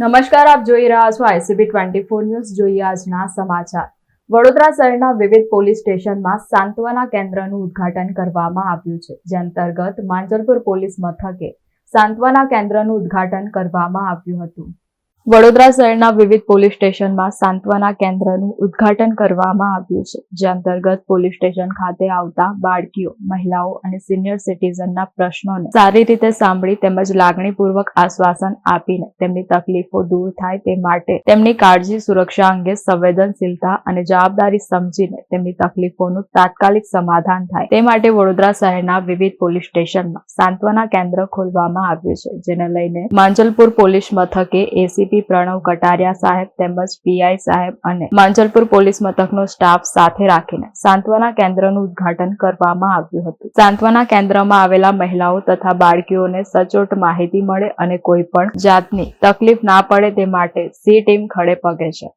નમસ્કાર, આપ જોઈ રહ્યા છો આઈસીબી ટ્વેન્ટી ફોર ન્યૂઝ. જોઈએ આજના સમાચાર. વડોદરા શહેરના વિવિધ પોલીસ સ્ટેશનમાં સાંત્વના કેન્દ્રનું ઉદ્ઘાટન કરવામાં આવ્યું છે, જે અંતર્ગત માંજલપુર પોલીસ મથકે સાંત્વના કેન્દ્રનું ઉદ્ઘાટન કરવામાં આવ્યું હતું. વડોદરા શહેરના વિવિધ પોલીસ સ્ટેશનમાં સાંત્વના કેન્દ્રનું ઉદ્ઘાટન કરવામાં આવ્યું છે, જે અંતર્ગત પોલીસ સ્ટેશન ખાતે આવતા બાળકીઓ, મહિલાઓ અને સિનિયર સિટીઝનના પ્રશ્નોને સારી રીતે સાંભળી તેમજ લાગણીપૂર્વક આશ્વાસન આપીને તેમની તકલીફો દૂર થાય તે માટે તેમની કાળજી સુરક્ષા અંગે સંવેદનશીલતા અને જવાબદારી સમજીને તેમની તકલીફોનું તાત્કાલિક સમાધાન થાય તે માટે વડોદરા શહેરના વિવિધ પોલીસ સ્ટેશનમાં સાંત્વના કેન્દ્ર ખોલવામાં આવ્યું છે, જેને લઈને માંજલપુર પોલીસ મથકે એસીપી પ્રણવ કટારિયા સાહેબ તેમજ પીઆઈ સાહેબ અને માંજલપુર પોલીસ મથકનો સ્ટાફ સાથે રાખીને સાંત્વના કેન્દ્રનું ઉદ્ઘાટન કરવામાં આવ્યું હતું. સાંત્વના કેન્દ્રમાં આવેલા મહિલાઓ તથા બાળકીઓને સચોટ માહિતી મળે અને કોઈ પણ જાતની તકલીફ ના પડે તે માટે સી ટીમ ખડે પગે છે.